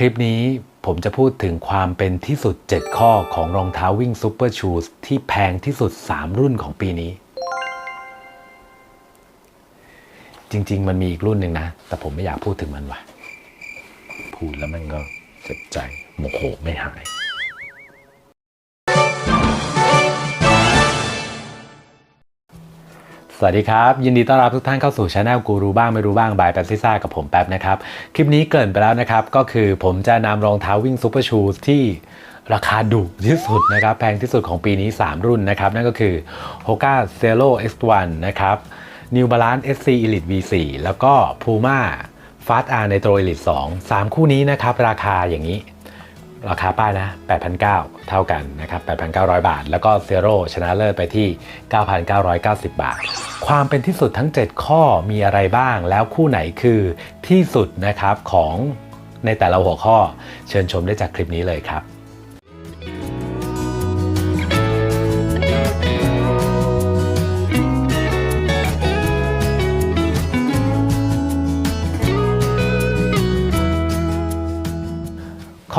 คลิปนี้ผมจะพูดถึงความเป็นที่สุด 7 ข้อของรองเท้าวิ่งซูเปอร์ชูสที่แพงที่สุด 3 รุ่นของปีนี้ จริง ๆ มันมีอีกรุ่นหนึ่งนะ แต่ผมไม่อยากพูดถึงมันว่ะ พูดแล้วมันก็เจ็บใจโมโหไม่หาย สวัสดีครับ ยินดีต้อนรับทุกท่านเข้าสู่ช anel กูรู้บ้างไม่รู้บ้างบายแป๊บซิซ่ากับผมแป๊บนะครับ คลิปนี้เกินไปแล้วนะครับ ก็คือผมจะนำรองเท้าวิ่งซูเปอร์ชูสที่ราคาดุที่สุดนะครับ แพงที่สุดของปีนี้ 3 รุ่นนะครับ นั่นก็คือ Hoka Zero X1 นะครับ New Balance SC Elite V4 แล้วก็ Puma Fast R Nitro Elite 2 3 คู่นี้นะครับ ราคาอย่างนี้ ราคาป้ายนะ 8,900 เท่ากันนะครับ 8,900 บาท แล้วก็เซโร่ชนะเลิศไปที่ 9,990 บาท ความเป็นที่สุดทั้ง 7 ข้อมีอะไรบ้าง แล้วคู่ไหนคือที่สุดนะครับของในแต่ละหัวข้อ เชิญชมได้จากคลิปนี้เลยครับ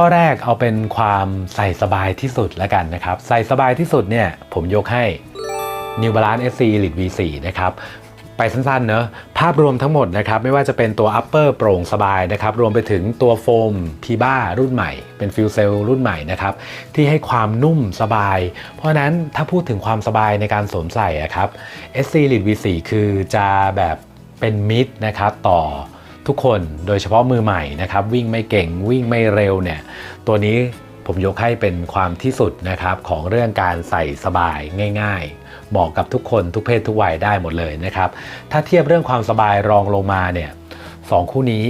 ข้อแรกเอาเป็นความใส่สบายที่สุดแล้วกันนะครับ ใส่สบายที่สุดเนี่ยผมยกให้ New Balance SC Elite V4 นะครับไปสั้นๆเนอะภาพรวมทั้งหมดนะครับ ไม่ว่าจะเป็นตัว upper โปร่งสบายนะครับ รวมไปถึงตัวโฟมพีบ้ารุ่นใหม่ เป็นฟิลเซลรุ่นใหม่นะครับ ที่ให้ความนุ่มสบาย เพราะนั้นถ้าพูดถึงความสบายในการสวมใส่อะครับ SC Elite V4 คือจะแบบเป็นมิดนะครับต่อ ทุกคนโดยเฉพาะมือใหม่นะครับ วิ่งไม่เก่งวิ่งไม่เร็วเนี่ยตัวนี้ผมยกให้เป็นความที่สุดนะครับของเรื่องการใส่สบายง่าย ๆ เหมาะกับทุกคนทุกเพศทุกวัยได้หมดเลยนะครับ ถ้าเทียบเรื่องความสบายรองลงมาเนี่ยสองคู่นี้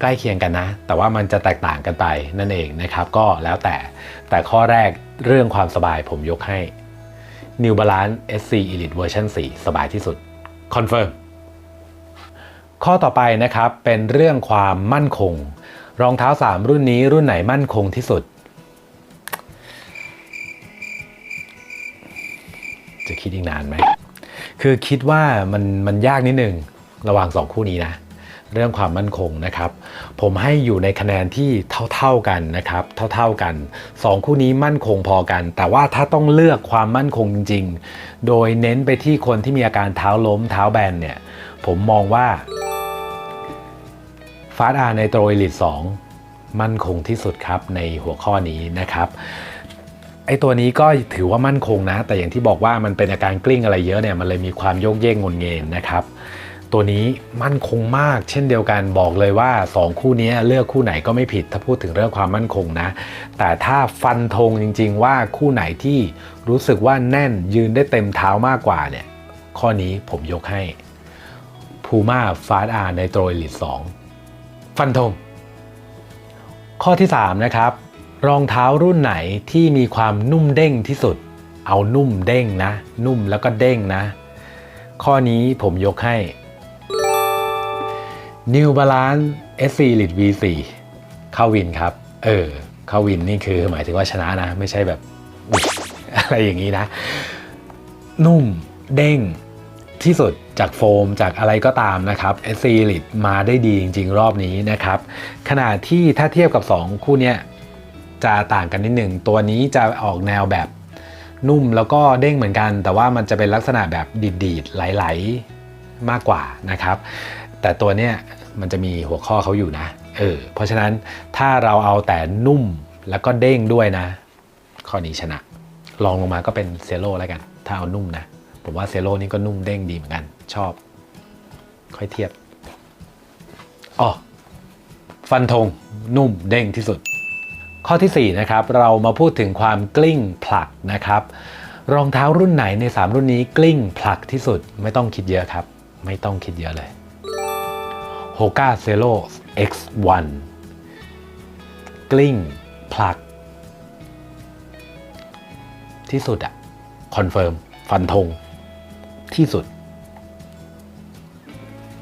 ใกล้เคียงกันนะ แต่ว่ามันจะแตกต่างกันไปนั่นเองนะครับ ก็แล้วแต่แต่ข้อแรกเรื่องความสบายผมยกให้ New Balance SC Elite Version 4 สบายที่สุดคอนเฟิร์ม ข้อต่อไปนะครับเป็นเรื่องความมั่นคง รองเท้า 3 รุ่นนี้รุ่นไหนมั่นคงที่สุด จะคิดอีกนานไหม คือคิดว่ามันมันยากนิดนึงระหว่าง 2 คู่นี้นะ เรื่องความมั่นคงนะครับ ผมให้อยู่ในคะแนนที่เท่าๆกันนะครับ เท่าๆกัน 2 คู่นี้มั่นคงพอกัน แต่ว่าถ้าต้องเลือกความมั่นคงจริง ๆ โดยเน้นไปที่คนที่มีอาการเท้าล้มเท้าแบนเนี่ยผมมองว่า ฟาสอาร์ในโตรลิต2มั่นคงที่สุดครับในหัวข้อนี้นะครับไอตัวนี้ก็ถือว่ามั่นคงนะ แต่อย่างที่บอกว่ามันเป็นอาการกลิ้งอะไรเยอะเนี่ยมันเลยมีความโยกเยกงนเงินนะครับ ตัวนี้มั่นคงมาก เช่นเดียวกันบอกเลยว่า 2 คู่นี้เลือกคู่ไหนก็ไม่ผิดถ้าพูดถึงเรื่องความมั่นคงนะ แต่ถ้าฟันธงจริง ๆ ว่าคู่ไหนที่รู้สึกว่าแน่นยืนได้เต็มเท้ามากกว่าเนี่ยข้อนี้ผมยกให้ Puma Fast R Nitro Elite 2 ฟันธง ข้อที่ 3 นะครับ รองเท้ารุ่นไหนที่มีความนุ่มเด้งที่สุด เอานุ่มเด้งนะ นุ่มแล้วก็เด้งนะ ข้อนี้ผมยกให้ New Balance SC Elite V4 เข้าวินครับ เออเข้าวินนี่คือหมายถึงว่าชนะนะ ไม่ใช่แบบอุ๊ยอะไรอย่างนี้นะ นุ่มเด้ง ที่สุดจากโฟมจากอะไรก็ตามนะครับ SC Elite มาได้ดีจริง ๆ รอบนี้นะครับขณะที่ถ้าเทียบกับ 2 คู่นี้จะต่างกันนิดหนึ่งตัวนี้จะออกแนวแบบนุ่มแล้วก็เด้งเหมือนกัน แต่ว่ามันจะเป็นลักษณะแบบดีดๆไหลๆมากกว่านะครับ แต่ตัวเนี้ยมันจะมีหัวข้อเขาอยู่นะเออเพราะฉะนั้นถ้าเราเอาแต่นุ่มแล้วก็เด้งด้วยนะ ข้อนี้ชนะลองลงมาก็เป็นเซโร่แล้วกัน ถ้าเอานุ่มนะ ผมว่าเซโร่นี่ก็นุ่มเด้งดีเหมือนกัน ชอบ ค่อยเทียบอ๋อฟันธงนุ่มเด้งที่สุด ข้อทีสี่ 4 นะครับ เรามาพูดถึงความกลิ้งผลักนะครับ รองเท้ารุ่นไหนใน 3 รุ่นนี้กลิ้งผลักที่สุดไม่ต้องคิดเยอะครับ ไม่ต้องคิดเยอะเลย Hoka Zero X1 กลิ้งผลัก ที่สุดอะคอนเฟิร์มฟันธง ที่สุด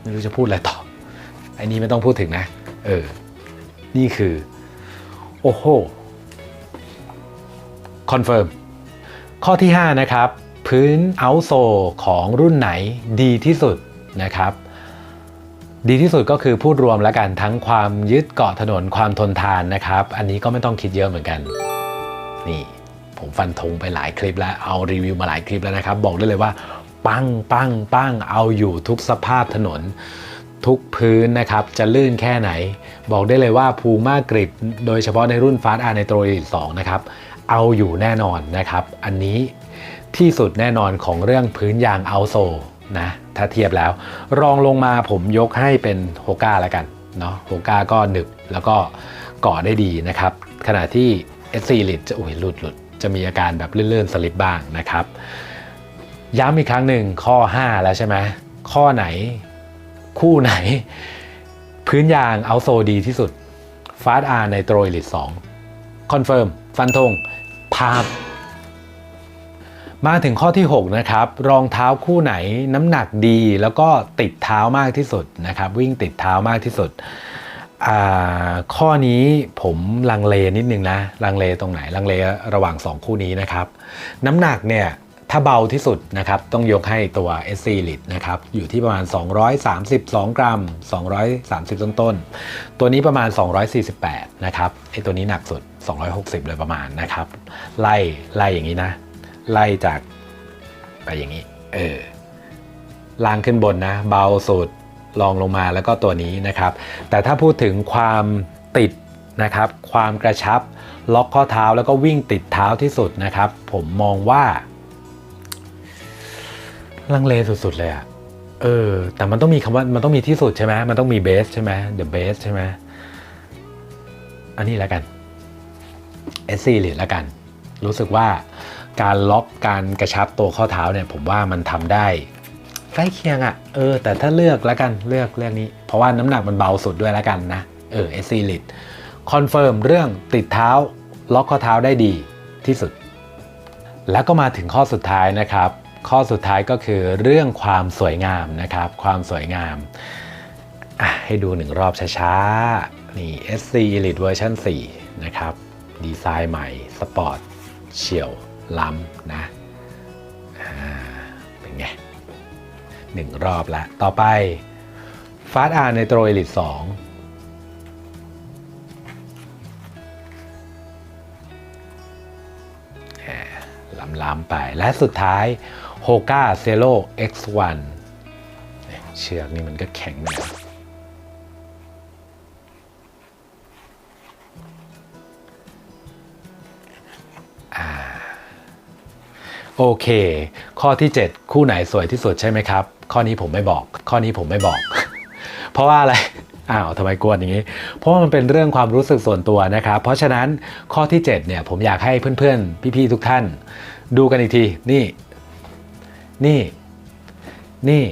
ไม่รู้จะพูดอะไรต่อไอ้นี้ไม่ต้องพูดถึงนะ เออ นี่คือ โอ้โหคอนเฟิร์มข้อที่ 5 นะครับ พื้นเอาโซของรุ่นไหนดีที่สุดนะครับ ดีที่สุดก็คือพูดรวมแล้วกันทั้งความยึดเกาะถนนความทนทานนะครับ อันนี้ก็ไม่ต้องคิดเยอะเหมือนกัน นี่ ผมฟันธงไปหลายคลิปแล้วเอารีวิวมาหลายคลิปแล้วนะครับ บอกได้เลยว่า ปังปังปังเอาอยู่ทุกสภาพถนน ทุกพื้นนะครับ จะลื่นแค่ไหน บอกได้เลยว่าภูมากริดโดยเฉพาะในรุ่นฟาสอาร์ในโตรลีสองนะครับ เอาอยู่แน่นอนนะครับ อันนี้ที่สุดแน่นอนของเรื่องพื้นยางเอาโซนะถ้าเทียบแล้ว รองลงมาผมยกให้เป็นโฮก้าแล้วกันเนาะโฮก้าก็หนึบแล้วก็เกาะได้ดีนะครับ ขณะที่ S4 ลิตจะอุ้ยหลุดหลุดจะมีอาการแบบลื่นๆสลิปบ้างนะครับ ย้ำอีกครั้งหนึ่งข้อ 5 แล้วใช่ไหมข้อไหน คู่ไหน พื้นยางเอาโซดีที่สุดฟาสอาร์ในโตรลิต2คอนเฟิร์มฟันธงภาพ มาถึงข้อที่ 6 นะครับ รองเท้าคู่ไหนน้ำหนักดีแล้วก็ติดเท้ามากที่สุดนะครับ วิ่งติดเท้ามากที่สุด ข้อนี้ผมลังเลนิดนึงนะ ลังเลตรงไหน ลังเลระหว่าง 2 คู่นี้นะครับ น้ำหนักเนี่ย ถ้าเบาที่สุดนะครับต้องยกให้ตัว SC l i t นะครับอยู่ที่ประมาณ 232 กรัม 230 ต้นต้น ตัวนี้ประมาณ 248 นะครับไอตัวนี้หนักสุด 260 เลยประมาณนะครับ ไล่ไล่อย่างนี้นะ ไล่จากไปอย่างนี้ เออล่างขึ้นบนนะ เบาสุดลองลงมาแล้วก็ตัวนี้นะครับ แต่ถ้าพูดถึงความติดนะครับ ความกระชับ ล็อกข้อเท้าแล้วก็วิ่งติดเท้าที่สุดนะครับ ผมมองว่า ลังเลสุดๆเลยอะเออ แต่มันต้องมีคำว่ามันต้องมีที่สุดใช่ไหมมันต้องมีเบสใช่ไหม the best ใช่ไหมอันนี้แล้วกัน SC หรือแล้วกัน รู้สึกว่าการล็อกการกระชับตัวข้อเท้าเนี่ยผมว่ามันทำได้ใกล้เคียงอะ่ะเออ แต่ถ้าเลือกแล้วกันเลือกเรื่องนี้ เพราะว่าน้ำหนักมันเบาสุดด้วยแล้วกันนะเออ SC ลิดคอนเฟิร์มเรื่องติดเท้าล็อกข้อเท้าได้ดีที่สุด แล้วก็มาถึงข้อสุดท้ายนะครับ ข้อสุดท้ายก็คือเรื่องความสวยงามนะครับ ความสวยงาม ให้ดูหนึ่งรอบช้าๆ นี่ SC Elite เวอร์ชัน4นะครับ ดีไซน์ใหม่ สปอร์ต เฉียว ล้ำนะเป็นไงหนึ่งรอบละ ต่อไปฟาสอาร์ในโตร Elite 2ล้ำๆไปและสุดท้าย Hoka Zero X1 เชือกนี่มันก็แข็งนะโอเค ข้อที่ 7 คู่ไหนสวยที่สุดใช่ไหมครับ ข้อนี้ผมไม่บอก ข้อนี้ผมไม่บอก เพราะว่าอะไรอ้าวทำไมกวนอย่างนี้ เพราะว่ามันเป็นเรื่องความรู้สึกส่วนตัวนะครับ เพราะฉะนั้นข้อที่ 7 เนี่ยผมอยากให้เพื่อนๆ พี่ๆ ทุกท่าน ดูกันอีกที นี่ นี่ นี่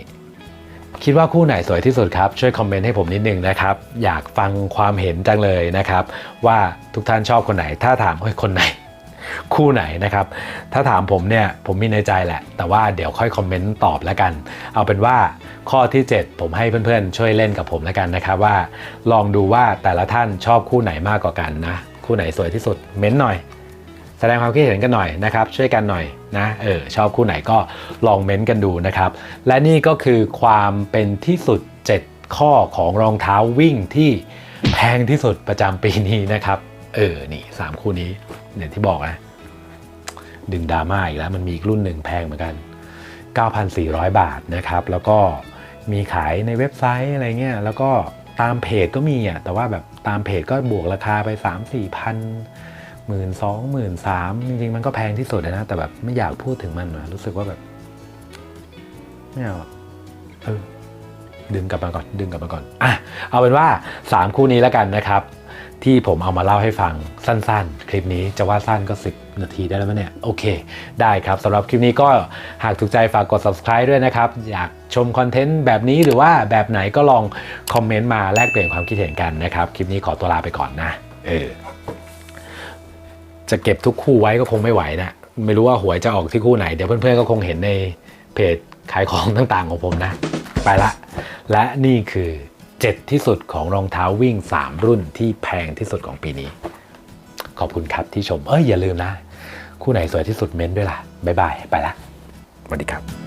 คิดว่าคู่ไหนสวยที่สุดครับ ช่วยคอมเมนต์ให้ผมนิดนึงนะครับ อยากฟังความเห็นจังเลยนะครับ ว่าทุกท่านชอบคนไหน ถ้าถามเฮ้ยคนไหน คู่ไหนนะครับ ถ้าถามผมเนี่ยผมมีในใจแหละ แต่ว่าเดี๋ยวค่อยคอมเมนต์ตอบแล้วกัน เอาเป็นว่าข้อที่ 7 ผมให้เพื่อนๆ ช่วยเล่นกับผมแล้วกันนะครับว่า ลองดูว่าแต่ละท่านชอบคู่ไหนมากกว่ากันนะคู่ไหนสวยที่สุดเม้นหน่อย ดงความคิดเห็นกันหน่อยนะครับ ช่วยกันหน่อยนะเออชอบคู่ไหนก็ลองเม้นต์กันดูนะครับ และนี่ก็คือความเป็นที่สุด 7 ข้อของรองเท้าวิ่งที่แพงที่สุดประจำปีนี้นะครับ เออนี่สามคู่นี้อย่างที่บอกนะดึงดราม่าอีกแล้วมันมีอีกรุ่นหนึ่งแพงเหมือนกัน 9,400 บาทนะครับ แล้วก็มีขายในเว็บไซต์อะไรเงี้ยแล้วก็ตามเพจก็มีอะแต่ว่าแบบตามเพจก็บวกราคาไป 3 4พัน หมื่นสองหมื่นสามจริงๆ มันก็แพงที่สุดนะ แต่แบบไม่อยากพูดถึงมันนะรู้สึกว่าแบบไม่เอาเออดึงกลับมาก่อนดึงกลับมาก่อนอะเอาเป็นว่า 3 คู่นี้แล้วกันนะครับ ที่ผมเอามาเล่าให้ฟังสั้นๆ คลิปนี้จะว่าสั้นก็ 10 นาทีได้แล้วมั้ยเนี่ย โอเค ได้ครับสำหรับคลิปนี้ก็หากถูกใจฝากกด subscribe ด้วยนะครับ อยากชมคอนเทนต์แบบนี้หรือว่าแบบไหนก็ลองคอมเมนต์มาแลกเปลี่ยนความคิดเห็นกันนะครับ คลิปนี้ขอตัวลาไปก่อนนะเออ จะเก็บทุกคู่ไว้ก็คงไม่ไหวนะ ไม่รู้ว่าหวยจะออกที่คู่ไหน เดี๋ยวเพื่อนๆก็คงเห็นในเพจขายของต่างๆของผมนะ ไปละ และนี่คือ 7 ที่สุดของรองเท้าวิ่ง 3 รุ่นที่แพงที่สุดของปีนี้ ขอบคุณครับที่ชม เอ้ยอย่าลืมนะ คู่ไหนสวยที่สุดเม้นต์ด้วยล่ะ บ๊ายบาย ไปละสวัสดีครับ